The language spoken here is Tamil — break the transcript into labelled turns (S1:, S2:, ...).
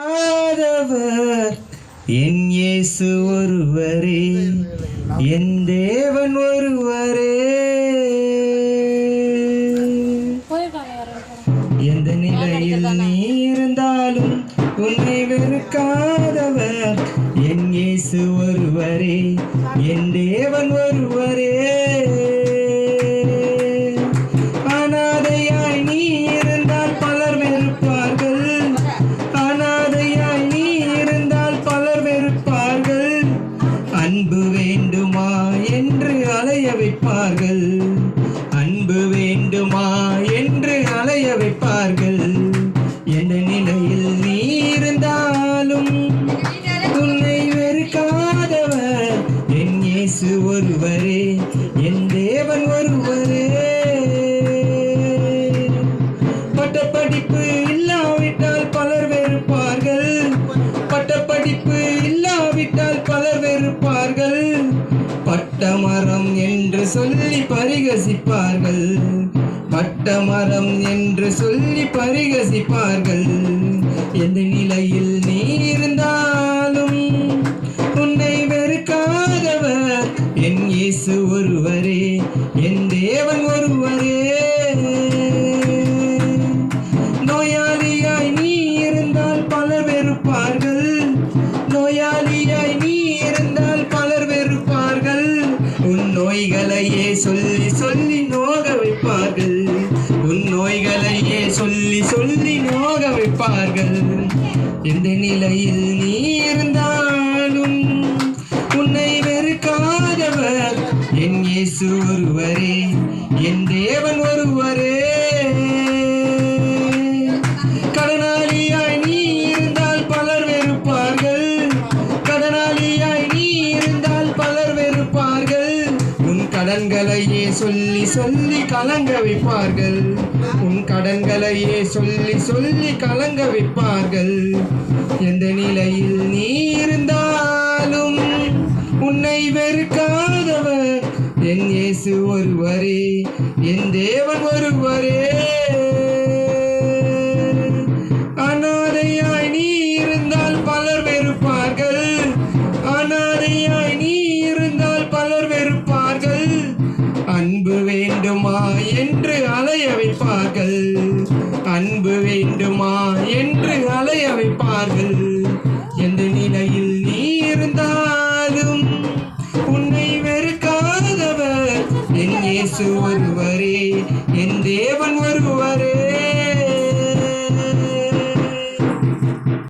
S1: ஆதவர். என் இயேசு ஒருவரே என் தேவன் ஒருவரே. எந்த நிலையில் நீ இருந்தாலும் உன்னை வெறுக்காதவர். என் இயேசு ஒருவரே என் தேவன் ஒருவரே. அன்பு வேண்டுமா என்று அலைய வைப்பார்கள். அன்பு வேண்டுமா என்று அலைய வைப்பார்கள். எந்த நிலையில் நீ இருந்தாலும் உன்னை வெறுக்காதவர். என் இயேசு ஒருவரே என் தேவன் ஒருவரே. பட்டப்படிப்பு இல்லாவிட்டால் பலர் வெறுப்பார்கள். பட்டப்படிப்பு இல்லாவிட்டால் பலர் பட்டமரம் என்று சொல்லி பரிகசிப்பார்கள். பட்டமரம் என்று சொல்லி பரிகசிப்பார்கள். எந்த நிலையில் நீ இருந்தாலும் உன்னை வெறுக்காதவர். என் இயேசு ஒருவர். நோய்களையே சொல்லி சொல்லி நோக வைப்பார்கள். உன் நோய்களையே சொல்லி சொல்லி நோக வைப்பார்கள். எந்த நிலையில் நீ இருந்தாலும் உன்னை வெறுக்காதவர். என் இயேசு ஒருவரே என் தேவன் ஒருவரே. கடன்களையே சொல்லி சொல்லி கலங்க வைப்பார்கள். உன் கடன்களையே சொல்லி சொல்லி கலங்க வைப்பார்கள். எந்த நிலையில் நீ இருந்தாலும் உன்னை வெறுக்காதவர். என் இயேசு ஒருவரே என் தேவன் ஒருவரே. அன்பு வேண்டுமா என்று அலைய வைப்பார்கள் அன்பு வேண்டுமா என்று அலைய வைப்பார்கள் எந்த நிலையில் நீ இருந்தாலும் உன்னை வெறுக்காதவர். என் இயேசு ஒருவரே என் தேவன் ஒருவரே.